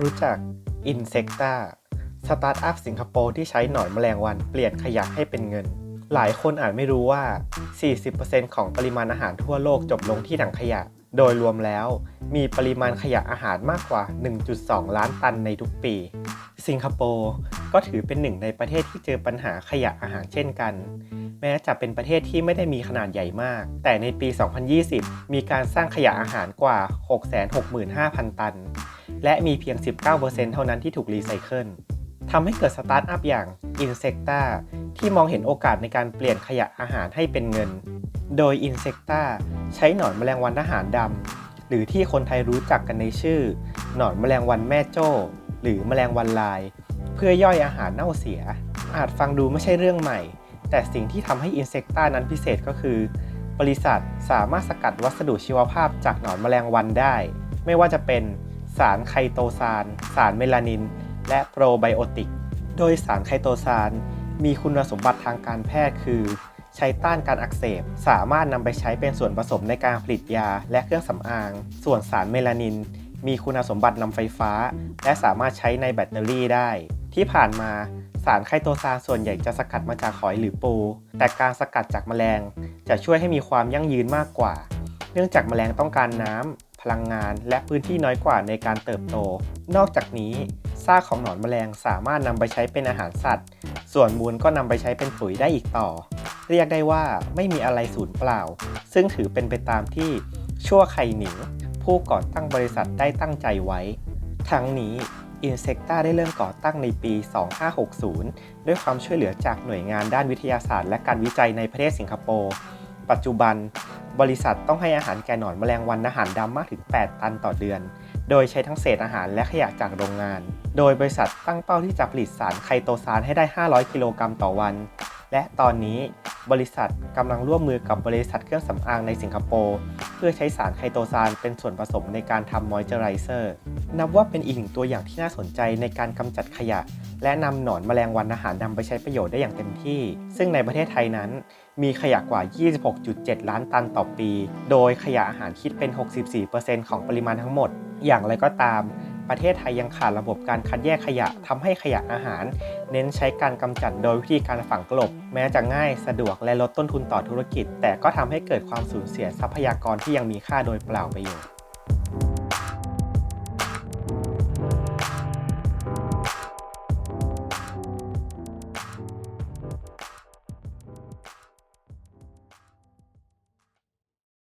รู้จัก Insecta สตาร์ทอัพสิงคโปร์ที่ใช้หนอนแมลงวันเปลี่ยนขยะให้เป็นเงิน หลายคนอาจไม่รู้ว่า 40%ของปริมาณอาหารทั่วโลกจบลงที่ถังขยะ โดยรวมแล้ว มีปริมาณขยะอาหารมากกว่า 1.2 ล้านตันในทุกปี สิงคโปร์ก็ถือเป็นหนึ่งในประเทศที่เจอปัญหาขยะอาหารเช่นกัน แม้จะเป็นประเทศที่ไม่ได้มีขนาดใหญ่มาก แต่ในปี 2020 มีการสร้างขยะอาหารกว่า 665,000 ตัน และมีเพียง 19%เท่านั้นที่ถูกรีไซเคิลทำให้เกิดสตาร์ทอัพอย่าง Insecta ที่มองเห็นโอกาสในการเปลี่ยนขยะอาหารให้เป็นเงิน โดย Insecta ใช้หนอนแมลงวันทหารดำหรือที่คนไทยรู้จักกันในชื่อ หนอนแมลงวันแม่โจ้ หรือแมลงวันลาย เพื่อย่อยอาหารเน่าเสีย อาจฟังดูไม่ใช่เรื่องใหม่ แต่สิ่งที่ทำให้ Insecta นั้นพิเศษก็คือ บริษัทสามารถสกัดวัสดุชีวภาพจากหนอนแมลงวันได้ ไม่ว่าจะเป็น สารไคโตซาน สารเมลานิน และโปรไบโอติก โดยสารไคโตซาน มีคุณสมบัติทางการแพทย์คือ ใช้ต้านการอักเสบ สามารถนำไปใช้เป็นส่วนผสมในการผลิตยาและเครื่องสำอาง ส่วนสารเมลานิน มีคุณสมบัตินำไฟฟ้า และสามารถใช้ในแบตเตอรี่ได้ ที่ผ่านมาสารไคโตซานส่วนใหญ่จะสกัดมาจากหอยหรือปู แต่การสกัดจากแมลง จะช่วยให้มีความยั่งยืนมากกว่า เนื่องจากแมลงต้องการน้ำ พลังงาน และพื้นที่น้อยกว่าในการเติบโต นอกจากนี้ซากของหนอนแมลงสามารถนำไปใช้เป็นอาหารสัตว์ ส่วนมูลก็นำไปใช้เป็นปุ๋ยได้อีกต่อ เรียกได้ว่าไม่มีอะไรสูญเปล่า ซึ่งถือเป็นไปตามที่ชั่วไข่หนิงผู้ก่อตั้งบริษัทได้ตั้งใจไว้ ทั้งนี้ Insecta ได้เริ่มก่อตั้งในปี 2560 ด้วยความช่วยเหลือจากหน่วยงานด้านวิทยาศาสตร์และการวิจัยในประเทศสิงคโปร์ ปัจจุบัน บริษัทต้องให้อาหารแก่หนอนแมลงวันอาหารดำมากถึง 8 ตันต่อเดือน โดยใช้ทั้งเศษอาหารและขยะจากโรงงาน โดยบริษัทตั้งเป้าที่จะผลิตสารไคโตซานให้ได้ 500 กิโลกรัมต่อวัน และตอนนี้บริษัทกำลังร่วมมือกับบริษัทเครื่องสำอางในสิงคโปร์ เพื่อใช้สารไคโตซานเป็นส่วนผสมในการทำมอยเจอไรเซอร์นับว่าเป็นอีกหนึ่งตัวอย่างที่น่าสนใจในการกำจัดขยะ และนำหนอนแมลงวันอาหารดำไปใช้ประโยชน์ได้อย่างเต็มที่ ซึ่งในประเทศไทยนั้น มีขยะกว่า 26.7 ล้านตันต่อปี โดยขยะอาหารคิดเป็น 64%ของปริมาณทั้งหมด อย่างไรก็ตามประเทศไทยยังขาดระบบการคัดแยกขยะทำให้ขยะอาหาร เน้นใช้การกำจัดโดยวิธีการฝังกลบ แม้จะง่ายสะดวกและลดต้นทุนต่อธุรกิจ แต่ก็ทำให้เกิดความสูญเสียทรัพยากรที่ยังมีค่าโดยเปล่าประโยชน์